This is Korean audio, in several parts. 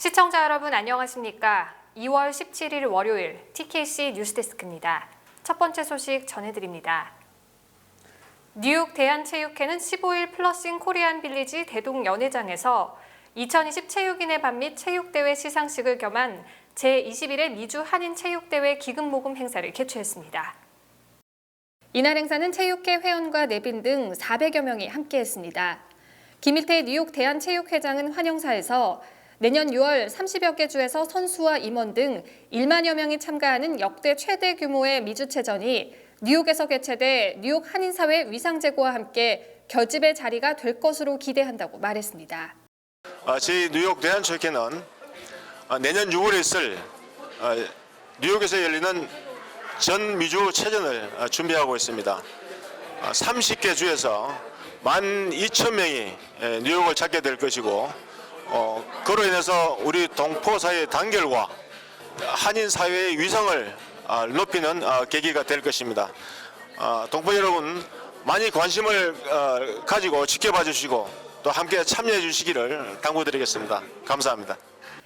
시청자 여러분 안녕하십니까? 2월 17일 월요일 TKC 뉴스데스크입니다. 첫 번째 소식 전해드립니다. 뉴욕 대한체육회는 15일 플러싱 코리안 빌리지 대동 연회장에서 2020 체육인의 밤 및 체육대회 시상식을 겸한 제21회 미주 한인 체육대회 기금 모금 행사를 개최했습니다. 이날 행사는 체육회 회원과 내빈 등 400여 명이 함께했습니다. 김일태 뉴욕 대한체육회장은 환영사에서 내년 6월 30여 개 주에서 선수와 임원 등 1만여 명이 참가하는 역대 최대 규모의 미주체전이 뉴욕에서 개최돼 뉴욕 한인사회 위상제고와 함께 결집의 자리가 될 것으로 기대한다고 말했습니다. 어, 저희 뉴욕 대한체육회는 어, 내년 6월에 있을 어, 뉴욕에서 열리는 전 미주 체전을 어, 준비하고 있습니다. 어, 30개 주에서 12,000명이 뉴욕을 찾게 될 것이고 어, 그로 인해서 우리 동포 사회의 단결과 한인 사회의 위상을 어, 높이는 어, 계기가 될 것입니다. 어, 동포 여러분 많이 관심을 어, 가지고 지켜봐 주시고 또 함께 참여해 주시기를 당부드리겠습니다. 감사합니다.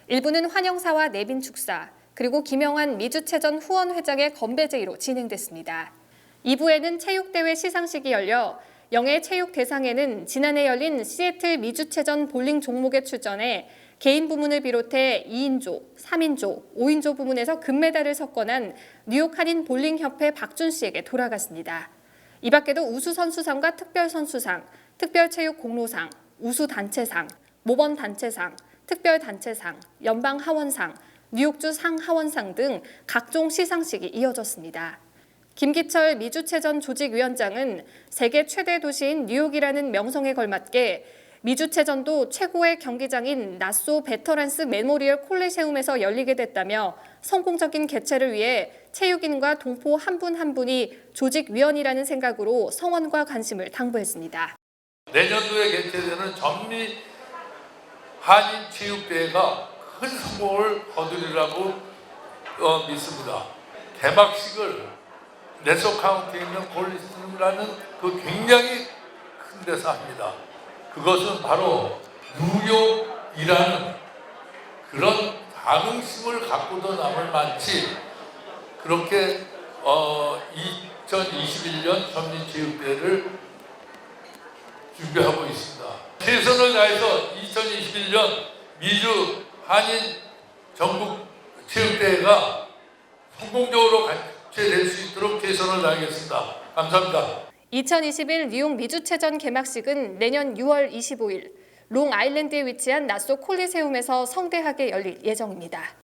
일부는 환영사와 내빈 축사, 그리고 김영환 미주체전 후원 회장의 건배 제의로 진행됐습니다. 2부에는 체육대회 시상식이 열려 영예 체육 대상에는 지난해 열린 시애틀 미주체전 볼링 종목에 출전해 개인 부문을 비롯해 2인조, 3인조, 5인조 부문에서 금메달을 석권한 뉴욕 한인 볼링 협회 박준 씨에게 돌아갔습니다. 이 밖에도 우수 선수상과 특별 선수상, 특별 체육 공로상, 우수 단체상, 모범 단체상, 특별 단체상, 연방 하원상, 뉴욕주 상하원상 등 각종 시상식이 이어졌습니다. 김기철 미주체전 조직위원장은 세계 최대 도시인 뉴욕이라는 명성에 걸맞게 미주체전도 최고의 경기장인 나소 베터란스 메모리얼 콜레세움에서 열리게 됐다며 성공적인 개최를 위해 체육인과 동포 한분한 분이 조직위원이라는 생각으로 성원과 관심을 당부했습니다. 내년도에 개최되는 전미 한인 체육대회가 큰 성공을 거두리라고 어, 믿습니다. 개막식을 네소 카운티에 있는 콜리스라는 그 굉장히 큰 데서 합니다. 그것은 바로 뉴욕이라는 그런 자긍심을 갖고도 남을 만치 그렇게 어, 2021년 전민체육대회를 준비하고 있습니다. 최선을 다해서 2021년 미주 한인 전국 체육대회가 성공적으로 개최될 수 있도록 최선을 다하겠습니다. 감사합니다. 2021 뉴욕 미주체전 개막식은 내년 6월 25일 롱아일랜드에 위치한 나소 콜리세움에서 성대하게 열릴 예정입니다.